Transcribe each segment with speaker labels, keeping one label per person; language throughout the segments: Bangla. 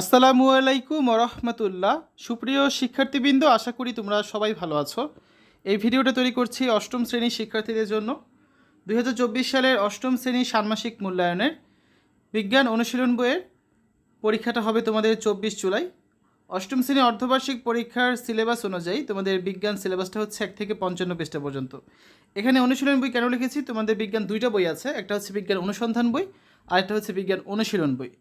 Speaker 1: আসসালামু আলাইকুম রহমতুল্লাহ সুপ্রিয় শিক্ষার্থীবৃন্দ, আশা করি তোমরা সবাই ভালো আছো। এই ভিডিওটা তৈরি করছি অষ্টম শ্রেণির শিক্ষার্থীদের জন্য। দুই হাজার চব্বিশ সালের অষ্টম শ্রেণির ষান্মাসিক মূল্যায়নের বিজ্ঞান অনুশীলন বইয়ের পরীক্ষাটা হবে তোমাদের চব্বিশ জুলাই। অষ্টম শ্রেণি অর্ধবার্ষিক পরীক্ষার সিলেবাস অনুযায়ী তোমাদের বিজ্ঞান সিলেবাসটা হচ্ছে এক থেকে পঞ্চান্ন পৃষ্ঠা পর্যন্ত। এখানে অনুশীলন বই কেন লিখেছি? তোমাদের বিজ্ঞান দুইটা বই আছে, একটা হচ্ছে বিজ্ঞান অনুসন্ধান বই আর একটা হচ্ছে বিজ্ঞান অনুশীলন বই।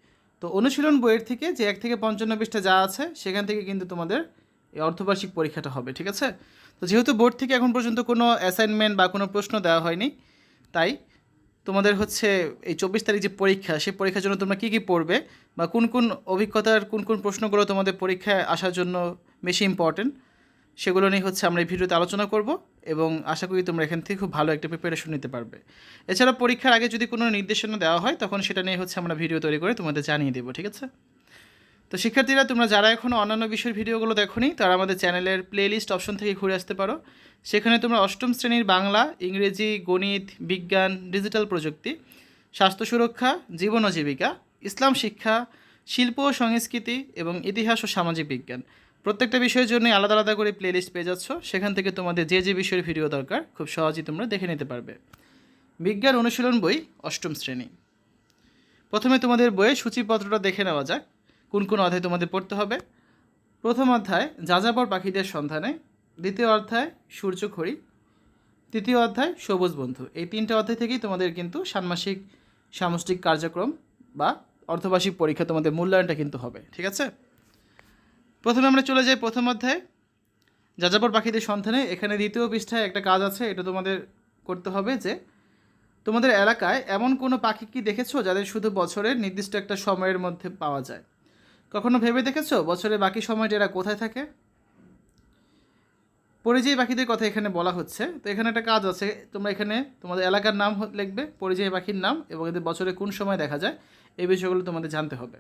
Speaker 1: তো অনুশীলন বইয়ের থেকে যে এক থেকে পঞ্চান্ন যা আছে, সেখান থেকে কিন্তু তোমাদের এই অর্ধবার্ষিক পরীক্ষাটা হবে, ঠিক আছে? তো যেহেতু বোর্ড থেকে এখন পর্যন্ত কোনো অ্যাসাইনমেন্ট বা কোনো প্রশ্ন দেওয়া হয়নি, তাই তোমাদের হচ্ছে এই চব্বিশ তারিখ যে পরীক্ষা, সেই পরীক্ষার জন্য তোমরা কী কী পড়বে বা কোন কোন অভিজ্ঞতার কোন কোন প্রশ্নগুলো তোমাদের পরীক্ষায় আসার জন্য বেশি ইম্পর্টেন্ট সেগুলো নিয়ে হচ্ছে আমরা এই ভিডিওতে আলোচনা করব এবং আশা করি তোমরা এখান থেকে খুব ভালো একটা প্রিপারেশন নিতে পারবে। এছাড়া পরীক্ষার আগে যদি কোনো নির্দেশনা দেওয়া হয়, তখন সেটা নিয়ে হচ্ছে আমরা ভিডিও তৈরি করে তোমাদের জানিয়ে দেবো, ঠিক আছে? তো শিক্ষার্থীরা, তোমরা যারা এখনও অন্যান্য বিষয়ের ভিডিওগুলো দেখোনি, তারা আমাদের চ্যানেলের প্লেলিস্ট অপশন থেকে ঘুরে আসতে পারো। সেখানে তোমরা অষ্টম শ্রেণির বাংলা, ইংরেজি, গণিত, বিজ্ঞান ডিজিটাল প্রযুক্তি, স্বাস্থ্য সুরক্ষা, জীবন ও জীবিকা, ইসলাম শিক্ষা, শিল্প ও সংস্কৃতি এবং ইতিহাস ও সামাজিক বিজ্ঞান। প্রত্যেকটা বিষয়ের জন্য আলাদা আলাদা করে প্লেলিস্ট পেয়ে যাচ্ছ। সেখান থেকে তোমাদের যে যে বিষয়ের ভিডিও দরকার, খুব সহজেই তোমরা দেখে নিতে পারবে। বিজ্ঞান অনুশীলন বই, অষ্টম শ্রেণি। প্রথমে তোমাদের বইয়ের সূচিপত্রটা দেখে নেওয়া যাক, কোন কোন অধ্যায় তোমাদের পড়তে হবে। প্রথম অধ্যায়, যাযাবর পাখিদের সন্ধানে। দ্বিতীয় অধ্যায় সূর্যখড়ি তৃতীয় অধ্যায়, সবুজ বন্ধু। এই তিনটে অধ্যায় থেকেই তোমাদের কিন্তু ষান্মাসিক সামষ্টিক কার্যক্রম বা অর্ধবার্ষিক পরীক্ষা তোমাদের মূল্যায়নটা কিন্তু হবে। ঠিক আছে? প্রথমে আমরা চলে যাই প্রথম অধ্যায়ে। যাযাবর পাখিদের সন্ধানে, এখানে দ্বিতীয় পৃষ্ঠায় একটা কাজ আছে, এটা তোমাদের করতে হবে যে, তোমাদের এলাকায় এমন কোনো পাখি কি দেখেছ যাদের শুধু বছরের নির্দিষ্ট একটা সময়ের মধ্যে পাওয়া যায়? কখনো ভেবে দেখেছ বছরের বাকি সময়টা এরা কোথায় থাকে? পরিযায়ী পাখিদের কথা এখানে বলা হচ্ছে। তো এখানে একটা কাজ আছে, তোমরা এখানে তোমাদের এলাকার নাম লিখবে, পরিযায়ী পাখির নাম এবং এদের বছরে কোন সময় দেখা যায়, এই বিষয়গুলো তোমাদের জানতে হবে।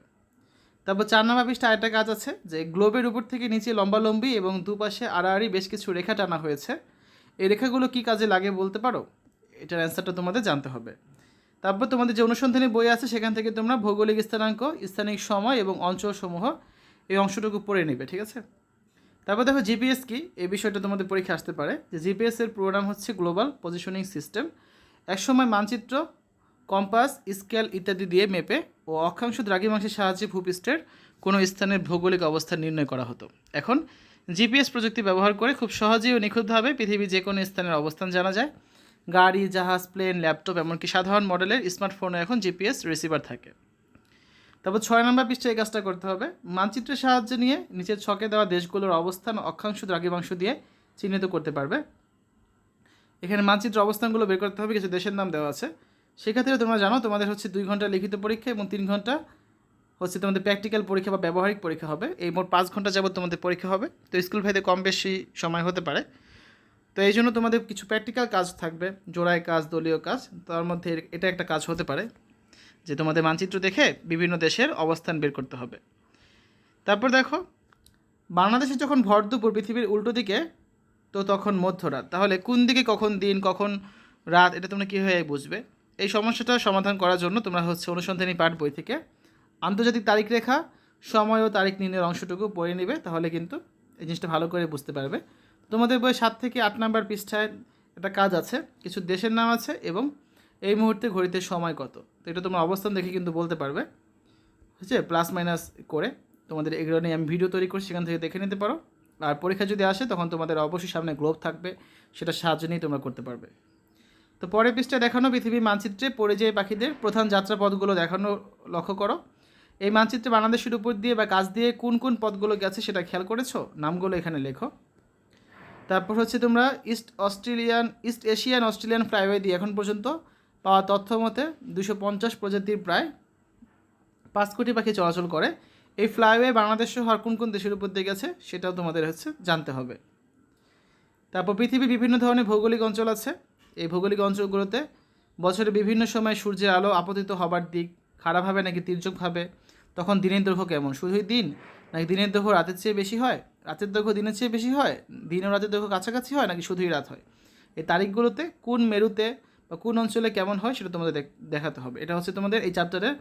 Speaker 1: তারপর চার নম্বর পৃষ্ঠা আরেকটা কাজ আছে, যে গ্লোবের উপর থেকে নিচে লম্বালম্বি এবং দুপাশে আড়াআড়ি বেশ কিছু রেখা টানা হয়েছে। এই রেখাগুলো কী কাজে লাগে বলতে পারো? এটার অ্যান্সারটা তোমাদের জানতে হবে। তারপর তোমাদের যে অনুসন্ধানী বই আছে, সেখান থেকে তোমরা ভৌগোলিক স্থানাঙ্ক, স্থানিক সময় এবং অঞ্চলসমূহ এই অংশটুকু পড়ে নেবে, ঠিক আছে? তারপর দেখো জিপিএস কি? এই বিষয়টা তোমাদের পরীক্ষা আসতে পারে। যে জিপিএস এর প্রোগ্রাম হচ্ছে গ্লোবাল পজিশনিং সিস্টেম একসময় মানচিত্র কম্পাস স্কেল ইত্যাদি দিয়ে মেপে ও অক্ষাংশ দ্রাঘিমাংশের সাহায্যে ভূপৃষ্ঠের কোনো স্থানের ভৌগোলিক অবস্থান নির্ণয় করা হতো। এখন, জিপিএস প্রযুক্তি ব্যবহার করে খুব সহজেই ও নিখুঁতভাবে পৃথিবীর যে কোনো স্থানের অবস্থান জানা যায়। গাড়ি, জাহাজ, প্লেন, ল্যাপটপ, এমনকি সাধারণ মডেলের স্মার্টফোনে এখন জিপিএস রিসিভার থাকে। তারপর ছয় নম্বর পৃষ্ঠায় এই কাজটা করতে হবে। মানচিত্রের সাহায্যে নিয়ে নিচের ছকে দেওয়া দেশগুলোর অবস্থান অক্ষাংশ দ্রাঘিমাংশ দিয়ে চিহ্নিত করতে পারবে। এখানে মানচিত্র অবস্থানগুলো বের করতে হবে, কিছু দেশের নাম দেওয়া আছে। সেক্ষেত্রে তোমরা জানো, তোমাদের হচ্ছে দুই ঘণ্টা লিখিত পরীক্ষা এবং তিন ঘণ্টা হচ্ছে তোমাদের প্র্যাকটিক্যাল পরীক্ষা বা ব্যবহারিক পরীক্ষা হবে। এই মোট পাঁচ ঘণ্টা যাবত তোমাদের পরীক্ষা হবে। তো স্কুল ভাইতে কম বেশি সময় হতে পারে। তো এই জন্য তোমাদের কিছু প্র্যাকটিক্যাল কাজ থাকবে জোড়াই কাজ, দলীয় কাজ। তার মধ্যে এটা একটা কাজ হতে পারে, যে তোমাদের মানচিত্র দেখে বিভিন্ন দেশের অবস্থান বের করতে হবে। তারপর দেখো, বাংলাদেশে যখন ভর দুপুর পৃথিবীর উল্টো দিকে, তো তখন মধ্যরাত। তাহলে কোন দিকে কখন দিন, কখন রাত, এটা তোমরা কীভাবে বুঝবে? এই সমস্যাটা সমাধান করার জন্য তোমরা হচ্ছে অনুসন্ধানী পাঠ বই থেকে আন্তর্জাতিক তারিখ রেখা, সময় ও তারিখ নির্ণয়ের অংশটুকু পড়ে নেবে, তাহলে কিন্তু এই জিনিসটা ভালো করে বুঝতে পারবে। তোমাদের বই সাত থেকে আট নাম্বার পৃষ্ঠায় একটা কাজ আছে, কিছু দেশের নাম আছে এবং এই মুহূর্তে ঘড়িতে সময় কত? তো এটা তোমরা অবস্থান দেখে কিন্তু বলতে পারবে। হচ্ছে প্লাস মাইনাস করে তোমাদের এগুলো নিয়ে আমি ভিডিও তৈরি করি সেখান থেকে দেখে নিতে পারো। আর পরীক্ষা যদি আসে, তখন তোমাদের অবশ্যই সামনে গ্লোব থাকবে সেটা সাহায্য নিয়ে তোমরা করতে পারবে। তো পরের পৃষ্ঠায় দেখানো পৃথিবীর মানচিত্রে পরিযায়ী পাখিদের প্রধান যাত্রাপথগুলো দেখানো লক্ষ্য করো। এই মানচিত্রে বাংলাদেশের উপর দিয়ে বা কাজ দিয়ে কোন কোন পথগুলো গেছে সেটা খেয়াল করেছ? নামগুলো এখানে লেখো। তারপর হচ্ছে তোমরা East Australian, East Asian Australian flyway দিয়ে এখন পর্যন্ত পাওয়া তথ্য মতে দুশো পঞ্চাশ প্রজাতির প্রায় পাঁচ কোটি পাখি চলাচল করে। এই ফ্লাইওয়ে বাংলাদেশ সহ কোন কোন দেশের উপর দিয়ে গেছে সেটাও তোমাদের হচ্ছে জানতে হবে। তারপর পৃথিবীর বিভিন্ন ধরনের ভৌগোলিক অঞ্চল আছে। এই ভৌগোলিক অঞ্চলগুলোতে বছরের বিভিন্ন সময় সূর্যের আলো আপতিত হবার দিক খারাপ হবে নাকি তির্যকভাবে? তখন দিনের দৈর্ঘ্য কেমন? শুধুই দিন? নাকি দিনের দৈর্ঘ্য রাতের চেয়ে বেশি হয়? রাতের দৈর্ঘ্য দিনের চেয়ে বেশি হয়? দিন ও রাতের দৈর্ঘ্য কাছাকাছি হয় নাকি শুধুই রাত হয়? এই তারিখগুলোতে কোন মেরুতে বা কোন অঞ্চলে কেমন হয় সেটা তোমাদের দেখ- দেখাতে হবে। এটা হচ্ছে তোমাদের এই চ্যাপ্টারের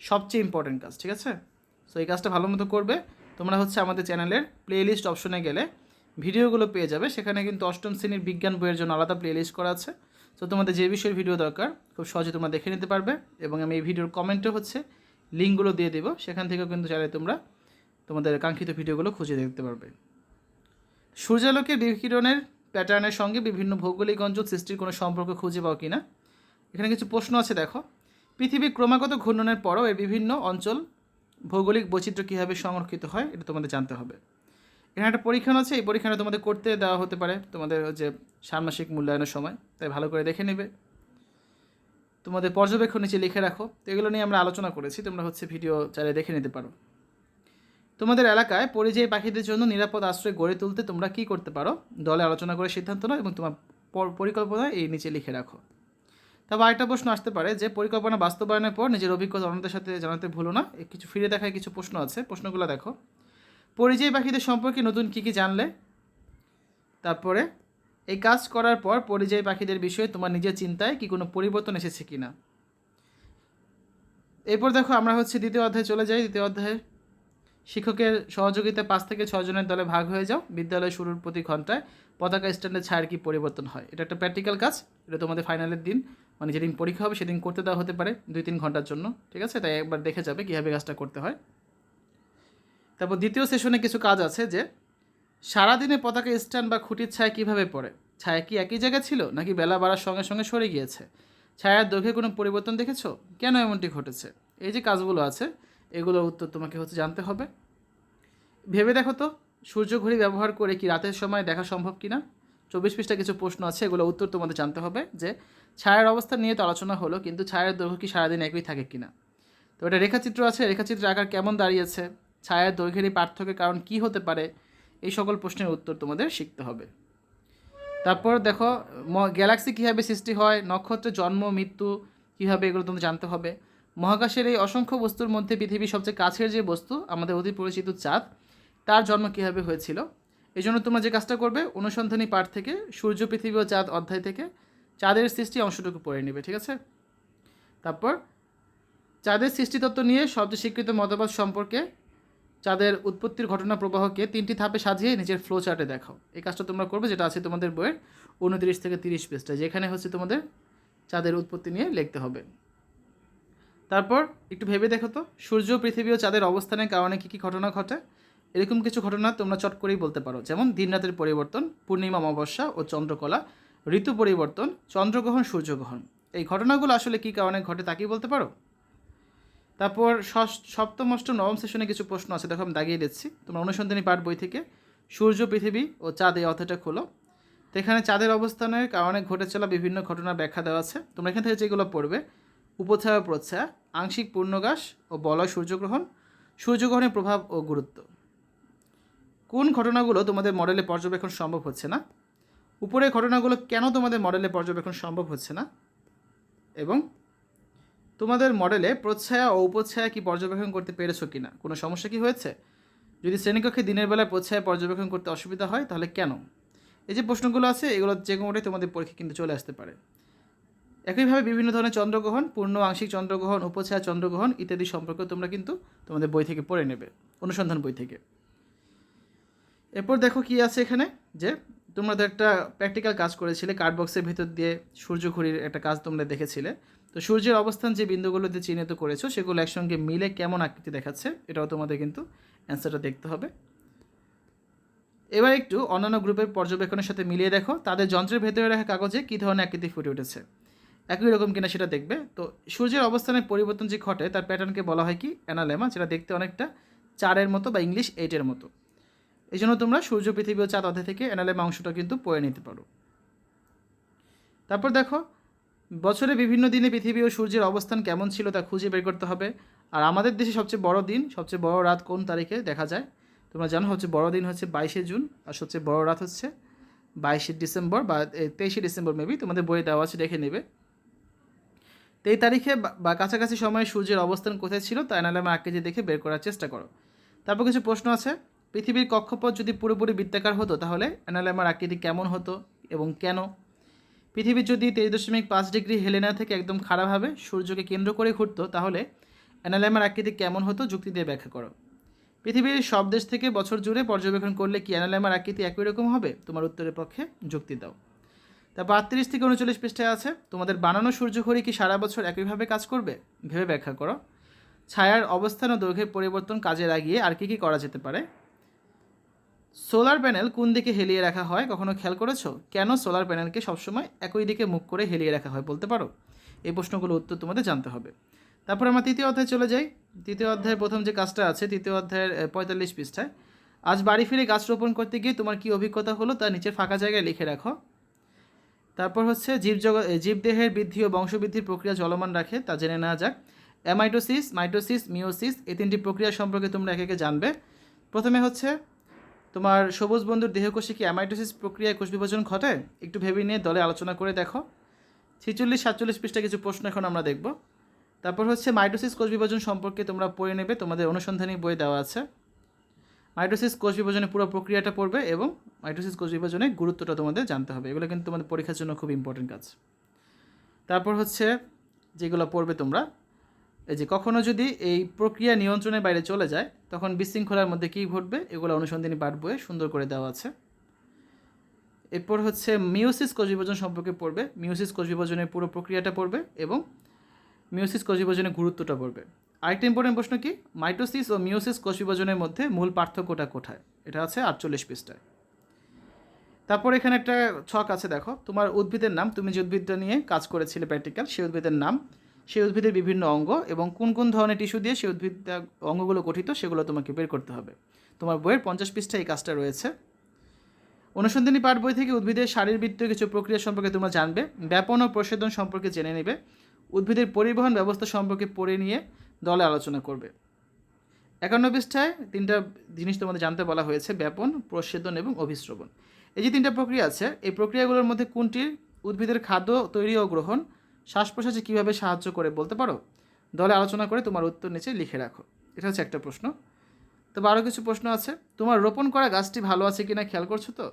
Speaker 1: সবচেয়ে ইম্পর্টেন্ট কাজ, ঠিক আছে? সো এই কাজটা ভালো মতো করবে। তোমরা হচ্ছে আমাদের চ্যানেলের প্লেলিস্ট অপশনে গেলে ভিডিওগুলো পেয়ে যাবে। সেখানে কিন্তু অষ্টম শ্রেণির বিজ্ঞান বইয়ের জন্য আলাদা প্লেলিস্ট করা আছে। তো তোমাদের যে বিষয়ের ভিডিও দরকার, খুব সহজে তোমরা দেখে নিতে পারবে এবং আমি এই ভিডিওর কমেন্টে হচ্ছে লিঙ্কগুলো দিয়ে দেবো। সেখান থেকেও কিন্তু চাইলে তোমরা তোমাদের কাঙ্ক্ষিত ভিডিওগুলো খুঁজে দেখতে পারবে। সূর্যালোকের বিকিরণের প্যাটার্নের সঙ্গে বিভিন্ন ভৌগোলিক অঞ্চল সৃষ্টির কোনো সম্পর্ক খুঁজে পাও কিনা? এখানে কিছু প্রশ্ন আছে, দেখো। পৃথিবীর ক্রমাগত ঘূর্ণনের পরও এর বিভিন্ন অঞ্চল ভৌগোলিক বৈচিত্র্য কীভাবে সংরক্ষিত হয়, এটা তোমাদের জানতে হবে। এখানে একটা পরীক্ষণ আছে, এই পরীক্ষাটা তোমাদের করতে দেওয়া হতে পারে, তোমাদের যে ষান্মাসিক মূল্যায়নের সময়, তাই ভালো করে দেখে নেবে। তোমাদের পর্যবেক্ষণ নিচে লিখে রাখো, তো এগুলো নিয়ে আমরা আলোচনা করেছি, তোমরা হচ্ছে ভিডিও চাইলে দেখে নিতে পারো। তোমাদের এলাকায় পরিযায়ী পাখিদের জন্য নিরাপদ আশ্রয় গড়ে তুলতে তোমরা কী করতে পারো? দলে আলোচনা করে সিদ্ধান্ত নাও এবং তোমার পর- পরিকল্পনা এই নিচে লিখে রাখো। তবে আরেকটা প্রশ্ন আসতে পারে যে, পরিকল্পনা বাস্তবায়নের পর নিজের অভিজ্ঞতা অন্যদের সাথে জানাতে ভুলো না কিছু ফিরে দেখায় কিছু প্রশ্ন আছে, প্রশ্নগুলো দেখো। পরিযায়ী পাখিদের সম্পর্কে নতুন কী কী জানলে? তারপরে, এই কাজ করার পর পরিযায়ী পাখিদের বিষয়ে তোমার নিজের চিন্তায় কি কোনো পরিবর্তন এসেছে কি না এরপর দেখো, আমরা হচ্ছে দ্বিতীয় অধ্যায়ে চলে যাই। দ্বিতীয় অধ্যায়ে শিক্ষকের সহযোগিতায় পাঁচ থেকে ছজনের দলে ভাগ হয়ে যাও। বিদ্যালয় শুরুর প্রতি ঘন্টায় পতাকা স্ট্যান্ডের ছায়ার কি পরিবর্তন হয়? এটা একটা প্র্যাকটিক্যাল কাজ। এটা তোমাদের ফাইনালের দিন। মানে যেদিন পরীক্ষা হবে, সেদিন করতে দেওয়া হতে পারে। দুই তিন ঘণ্টার জন্য। ঠিক আছে? তাই একবার দেখে যাবে কীভাবে কাজটা করতে হয়। তারপর দ্বিতীয় সেশনে কিছু কাজ আছে যে, সারাদিনে পতাকা স্ট্যান্ড বা খুঁটির ছায়া কীভাবে পড়ে? ছায়া কি একই জায়গায় ছিল, নাকি বেলা বাড়ার সঙ্গে সঙ্গে সরে গিয়েছে? ছায়ার দৈর্ঘ্যে কোনো পরিবর্তন দেখেছ? কেন এমনটি ঘটেছে? এই যে কাজগুলো আছে, এগুলোর উত্তর তোমাকে হচ্ছে জানতে হবে। ভেবে দেখো তো, সূর্য ঘড়ি ব্যবহার করে কি রাতের সময় দেখা সম্ভব কিনা? চব্বিশ পৃষ্ঠা কিছু প্রশ্ন আছে এগুলো উত্তর তোমাদের জানতে হবে যে, ছায়ার অবস্থা নিয়ে তো আলোচনা হলো, কিন্তু ছায়ার দৈর্ঘ্য কি সারাদিন একই থাকে কিনা? তো এটা রেখাচিত্র আছে, রেখাচিত্রের আকার কেমন দাঁড়িয়েছে? ছায়ার দৈর্ঘ্যের পার্থক্যের কারণ কি হতে পারে? এই সকল প্রশ্নের উত্তর তোমাদের শিখতে হবে। তারপর দেখো গ্যালাক্সি কীভাবে সৃষ্টি হয়? নক্ষত্রের জন্ম, মৃত্যু কীভাবে এগুলো তোমাদের জানতে হবে? মহাকাশের এই অসংখ্য বস্তুর মধ্যে পৃথিবীর সবচেয়ে কাছের যে বস্তু, আমাদের অতি পরিচিত চাঁদ, তার জন্ম কীভাবে হয়েছিল? এই জন্য তোমরা যে কাজটা করবে, অনুসন্ধানী পাঠ থেকে, সূর্য, পৃথিবী ও চাঁদ অধ্যায় থেকে চাঁদের সৃষ্টি অংশটুকু পড়ে নেবে, ঠিক আছে? তারপর, চাঁদের সৃষ্টিতত্ত্ব নিয়ে সবচেয়ে স্বীকৃত মতবাদ সম্পর্কে চাঁদের উৎপত্তির ঘটনা প্রবাহকে তিনটি ধাপে সাজিয়ে নিজের ফ্লো চার্টে দেখাও এই কাজটা তোমরা করবে, যেটা আছে তোমাদের বইয়ের উনত্রিশ থেকে তিরিশ পেজটা, যেখানে হচ্ছে তোমাদের চাঁদের উৎপত্তি নিয়ে লিখতে হবে। তারপর একটু ভেবে দেখো তো, সূর্য, পৃথিবী ও চাঁদের অবস্থানের কারণে কী কী ঘটনা ঘটে? এরকম কিছু ঘটনা তোমরা চট করেই বলতে পারো, যেমন দিনরাতের পরিবর্তন, পূর্ণিমা, অমাবস্যা ও চন্দ্রকলা, ঋতু পরিবর্তন, চন্দ্রগ্রহণ, সূর্যগ্রহণ। এই ঘটনাগুলো আসলে কী কারণে ঘটে তা বলতে পারো? তারপর সপ্তম, অষ্টম, নবম সেশনে কিছু প্রশ্ন আছে। দেখো, আমি দাগিয়ে দিচ্ছি। তোমরা অনুসন্ধানী পাঠ বই থেকে সূর্য, পৃথিবী ও চাঁদ এই অধ্যায়টা খোলো। তো এখানে চাঁদের অবস্থানের কারণে ঘটে চলা বিভিন্ন ঘটনার ব্যাখ্যা দেওয়া আছে। তোমরা এখান থেকে যেগুলো পড়বে উপছায়া প্রচ্ছায়া, আংশিক পূর্ণগাস ও বলয় সূর্যগ্রহণ, সূর্যগ্রহণের প্রভাব ও গুরুত্ব। কোন ঘটনাগুলো তোমাদের মডেলে পর্যবেক্ষণ সম্ভব হচ্ছে না? উপরের ঘটনাগুলো কেন তোমাদের মডেলে পর্যবেক্ষণ সম্ভব হচ্ছে না? এবং তোমাদের মডেলে প্রচ্ছায়া ও উপচ্ছায়া কি পর্যবেক্ষণ করতে পেরেছ কি না কোনো সমস্যা কি হয়েছে? যদি শ্রেণীকক্ষে দিনের বেলায় প্রচ্ছায়া পর্যবেক্ষণ করতে অসুবিধা হয়, তাহলে কেন? এই যে প্রশ্নগুলো আছে, এগুলো যে কোনোটাই তোমাদের পরীক্ষা কিন্তু চলে আসতে পারে। একইভাবে বিভিন্ন ধরনের চন্দ্রগ্রহণ, পূর্ণ আংশিক চন্দ্রগ্রহণ উপছায়া চন্দ্রগ্রহণ ইত্যাদি সম্পর্কে তোমরা কিন্তু তোমাদের বই থেকে পড়ে নেবে, অনুসন্ধান বই থেকে। এরপর দেখো কি আছে এখানে, যে তোমরা তো একটা প্র্যাকটিক্যাল কাজ করেছিলে কার্ড বক্সের ভিতর দিয়ে সূর্য ঘড়ির একটা কাজ তোমরা দেখেছিলে। তো সূর্যের অবস্থান যে বিন্দুগুলোতে চিহ্নিত করেছ, সেগুলো একসঙ্গে মিলে কেমন আকৃতি দেখাচ্ছে, এটাও তোমাদের কিন্তু অ্যান্সারটা দেখতে হবে। এবার একটু অন্যান্য গ্রুপের পর্যবেক্ষণের সাথে মিলিয়ে দেখো, তাদের যন্ত্রের ভেতরে রাখা কাগজে কী ধরনের আকৃতি ফুটে উঠেছে। একই রকম কিনা সেটা দেখবে। তো সূর্যের অবস্থানের পরিবর্তন যে ঘটে, তার প্যাটার্নকে বলা হয় কি? অ্যানালেমা যেটা দেখতে অনেকটা চারের মতো বা ইংলিশ এইটের মতো। এই জন্য তোমরা সূর্য, পৃথিবী ও চাঁদ অধ্যায় থেকে অ্যানালেমা অংশটা কিন্তু পড়ে নিতে পারো। তারপর দেখো বছরে বিভিন্ন দিনে পৃথিবী ও সূর্যের অবস্থান কেমন ছিল তা খুঁজে বের করতে হবে। আর আমাদের দেশে সবচেয়ে বড় দিন, সবচেয়ে বড় রাত কোন তারিখে দেখা যায়? তোমরা জানো হচ্ছে বড় দিন হচ্ছে বাইশে জুন, আর সবচেয়ে বড় রাত হচ্ছে বাইশে ডিসেম্বর বা তেইশে ডিসেম্বর মেবি তোমাদের বইয়ে দেওয়া আছে, দেখে নেবে। তো এই তারিখে বা- কাছাকাছি সময়ে সূর্যের অবস্থান কোথায় ছিল তা অ্যানালামা আকৃতি দেখে বের করার চেষ্টা করো। তারপর কিছু প্রশ্ন আছে। পৃথিবীর কক্ষপথ যদি পুরোপুরি বৃত্তাকার হতো তাহলে অ্যানালামার আকৃতি কেমন হতো এবং কেন? পৃথিবী যদি তেইশ দশমিক পাঁচ ডিগ্রি হেলেনা থেকে একদম খারাপভাবে সূর্যকে কেন্দ্র করে ঘুরতো তাহলে অ্যানালাইমার আকৃতি কেমন হতো যুক্তি দিয়ে ব্যাখ্যা করো। পৃথিবীর সব দেশ থেকে বছর জুড়ে পর্যবেক্ষণ করলে কি অ্যানালাইমার আকৃতি একই রকম হবে? তোমার উত্তরের পক্ষে যুক্তি দাও। তারপর আটত্রিশ থেকে উনচল্লিশ পৃষ্ঠায় আছে, তোমাদের বানানো সূর্যঘড়ি কি সারা বছর একইভাবে কাজ করবে? ভেবে ব্যাখ্যা করো। ছায়ার অবস্থান ও দৈর্ঘ্যের পরিবর্তন কাজে লাগিয়ে আর কি কি করা যেতে পারে? সোলার প্যানেল কোন দিকে হেলিয়ে রাখা হয় কখনো খেয়াল করেছ? কেন সোলার প্যানেলকে সবসময় একই দিকে মুখ করে হেলিয়ে রাখা হয় বলতে পারো? এই প্রশ্নগুলো উত্তর তোমাদের জানতে হবে। তারপর আমরা তৃতীয় অধ্যায়ে চলে যাই। তৃতীয় অধ্যায়ের প্রথম যে কাজটা আছে, তৃতীয় অধ্যায়ের পঁয়তাল্লিশ পৃষ্ঠায়, আজ বাড়ি ফিরে গাছ রোপণ করতে গিয়ে তোমার কী অভিজ্ঞতা হলো তা নিচের ফাঁকা জায়গায় লিখে রাখো। তারপর হচ্ছে জীবজগ জীবদেহের বৃদ্ধি ও বংশবৃদ্ধির প্রক্রিয়া চলমান রাখে তা জেনে নেওয়া যাক। অ্যামাইটোসিস, মাইটোসিস মিওসিস এই তিনটি প্রক্রিয়া সম্পর্কে তোমরা একে একে জানবে। প্রথমে হচ্ছে তোমার সবুজ বন্ধুর দেহকোষে কি অ্যামাইটোসিস প্রক্রিয়ায় কোষ বিভাজন ঘটে? একটু ভেবে নিয়ে দলে আলোচনা করে দেখো। ছিচল্লিশ, সাতচল্লিশ পৃষ্ঠা কিছু প্রশ্ন এখন আমরা দেখব। তারপর হচ্ছে মাইটোসিস কোষ বিভাজন সম্পর্কে তোমরা পড়ে নেবে, তোমাদের অনুসন্ধানী বই দেওয়া আছে। মাইটোসিস কোষ বিভাজনের পুরো প্রক্রিয়াটা পড়বে এবং মাইটোসিস কোষ বিভাজনের গুরুত্বটা তোমাদের জানতে হবে। এগুলো কিন্তু তোমাদের পরীক্ষার জন্য খুব ইম্পর্টেন্ট কাজ। তারপর হচ্ছে যেগুলো পড়বে তোমরা এই যে কখনো যদি এই প্রক্রিয়া নিয়ন্ত্রণের বাইরে চলে যায়, তখন বিশৃঙ্খলার মধ্যে কী ঘটবে? এগুলো অনুসন্ধানী পাঠ বইয়ে সুন্দর করে দেওয়া আছে। এরপর হচ্ছে মিউসিস কোষ বিভাজন সম্পর্কে পড়বে। মিওসিস কোষ বিভাজনের পুরো প্রক্রিয়াটা পড়বে এবং মিওসিস কোষ বিভাজনের গুরুত্বটা পড়বে। আরেকটা ইম্পর্টেন্ট প্রশ্ন কি? মাইটোসিস ও মিওসিস কোষ বিভাজনের মধ্যে মূল পার্থক্যটা কোথায়? এটা আছে আটচল্লিশ পৃষ্ঠায়। তারপর এখানে একটা ছক আছে, দেখো। তোমার উদ্ভিদের নাম, তুমি যে উদ্ভিদটা নিয়ে কাজ করেছিলে প্র্যাকটিক্যাল সেই উদ্ভিদের নাম সেই উদ্ভিদের বিভিন্ন অঙ্গ এবং কোন কোন ধরনের টিস্যু দিয়ে সেই উদ্ভিদ, অঙ্গগুলো গঠিত সেগুলো তোমাকে বের করতে হবে। তোমার বইয়ের পঞ্চাশ পৃষ্ঠায় এই কাজটা রয়েছে। অনুসন্ধানী পাঠ বই থেকে উদ্ভিদের শারীরবৃত্তীয় কিছু প্রক্রিয়া সম্পর্কে তোমরা জানবে। ব্যাপন ও প্রসেদন সম্পর্কে জেনে নেবে। উদ্ভিদের পরিবহন ব্যবস্থা সম্পর্কে পড়ে নিয়ে দলে আলোচনা করবে। একান্ন পৃষ্ঠায় তিনটা জিনিস তোমাদের জানতে বলা হয়েছে, ব্যাপন প্রসেদন এবং অভিশ্রবণ এই যে তিনটা প্রক্রিয়া আছে, এই প্রক্রিয়াগুলোর মধ্যে কোনটির উদ্ভিদের খাদ্য তৈরি ও গ্রহণ শ্বাস প্রশ্বাসে কীভাবে সাহায্য করে বলতে পারো? দলে আলোচনা করে তোমার উত্তর নিচে লিখে রাখো। এটা হচ্ছে একটা প্রশ্ন। তবে আরও কিছু প্রশ্ন আছে। তোমার রোপণ করা গাছটি ভালো আছে কি না খেয়াল করছ তো?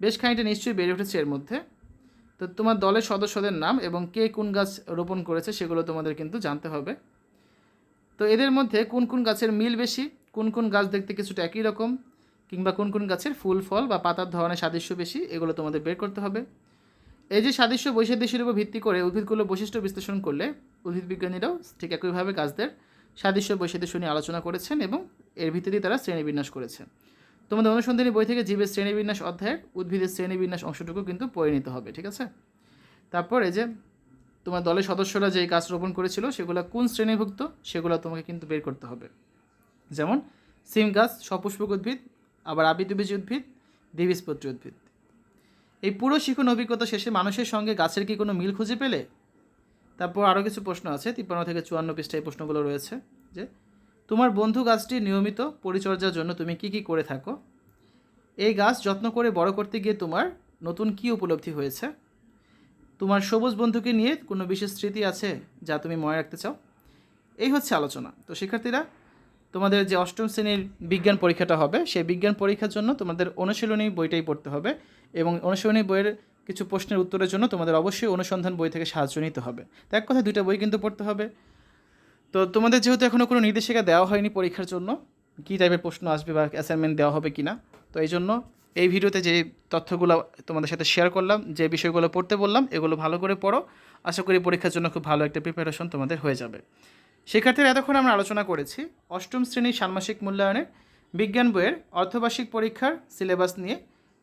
Speaker 1: বেশ খানিকটা নিশ্চয়ই বেড়ে উঠেছে এর মধ্যে। তো তোমার দলের সদস্যদের নাম এবং কে কোন গাছ রোপণ করেছে সেগুলো তোমাদের কিন্তু জানতে হবে। তো এদের মধ্যে কোন কোন গাছের মিল বেশি? কোন কোন গাছ দেখতে কিছুটা একই রকম? কিংবা কোন কোন গাছের ফুল, ফল বা পাতার ধরনের সাদৃশ্য বেশি? এগুলো তোমাদের বের করতে হবে। এই যে সাদৃশ্য বৈসাদৃশ্যের উপর ভিত্তি করে উদ্ভিদগুলো বৈশিষ্ট্য বিশ্লেষণ করলে উদ্ভিদ বিজ্ঞানীরাও ঠিক একইভাবে গাছদের সাদৃশ্য বৈসাদৃশ্য নিয়ে আলোচনা করেছেন এবং এর ভিত্তিতে তারা শ্রেণীবিন্যাস করেছেন। তোমাদের অনুসন্ধানী বই থেকে জীবের শ্রেণীবিন্যাস অধ্যায়ের উদ্ভিদের শ্রেণীবিন্যাস অংশটুকু কিন্তু পড়ে নিতে হবে, ঠিক আছে? তারপর যে তোমার দলের সদস্যরা যে গাছ রোপণ করেছিল, সেগুলো কোন শ্রেণীভুক্ত, সেগুলো তোমাকে কিন্তু বের করতে হবে। যেমন সিম গাছ, সপুষ্পক উদ্ভিদ, আবার আবির্বীজ উদ্ভিদ, দ্বিবীজপত্রী উদ্ভিদ। এই পুরো শিখন অভিজ্ঞতা শেষে মানুষের সঙ্গে গাছের কি কোনো মিল খুঁজে পেলে? তারপর আরও কিছু প্রশ্ন আছে, তিপ্পান্ন থেকে চুয়ান্ন পৃষ্ঠায় প্রশ্নগুলো রয়েছে, যে তোমার বন্ধু গাছটি নিয়মিত পরিচর্যার জন্য তুমি কি কি করে থাকো? এই গাছ যত্ন করে বড় করতে গিয়ে তোমার নতুন কি উপলব্ধি হয়েছে? তোমার সবুজ বন্ধুকে নিয়ে কোনো বিশেষ স্মৃতি আছে যা তুমি মনে রাখতে চাও? এই হচ্ছে আলোচনা। তো শিক্ষার্থীরা, তোমাদের যে অষ্টম শ্রেণির বিজ্ঞান পরীক্ষাটা হবে, সেই বিজ্ঞান পরীক্ষার জন্য তোমাদের অনুশীলনী বইটাই পড়তে হবে। এবং অনুশীলনী বইয়ের কিছু প্রশ্নের উত্তরের জন্য তোমাদের অবশ্যই অনুসন্ধান বই থেকে সাহায্য নিতে হবে। তো এক কথায় দুইটা বই কিন্তু পড়তে হবে। তো তোমাদের যেহেতু এখনও কোনো নির্দেশিকা দেওয়া হয়নি পরীক্ষার জন্য, কী টাইপের প্রশ্ন আসবে বা অ্যাসাইনমেন্ট দেওয়া হবে কি না তো এই জন্য এই ভিডিওতে যে তথ্যগুলো তোমাদের সাথে শেয়ার করলাম, যে বিষয়গুলো পড়তে বললাম, এগুলো ভালো করে পড়ো। আশা করি পরীক্ষার জন্য খুব ভালো একটা প্রিপারেশন তোমাদের হয়ে যাবে। শিক্ষার্থীরা, এতক্ষণ আমরা আলোচনা করেছি অষ্টম শ্রেণির ষান্মাসিক মূল্যায়নের বিজ্ঞান বইয়ের অর্ধবার্ষিক পরীক্ষার সিলেবাস নিয়ে।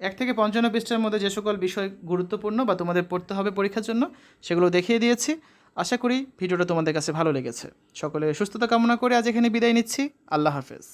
Speaker 1: এক থেকে পঞ্চান্ন পৃষ্ঠার মধ্যে যে সকল বিষয় গুরুত্বপূর্ণ বা তোমাদের পড়তে হবে পরীক্ষার জন্য, সেগুলো দেখিয়ে দিয়েছি। আশা করি ভিডিওটা তোমাদের কাছে ভালো লেগেছে। সকলে সুস্থতা কামনা করে আজ এখানে বিদায় নিচ্ছি। আল্লাহ হাফেজ।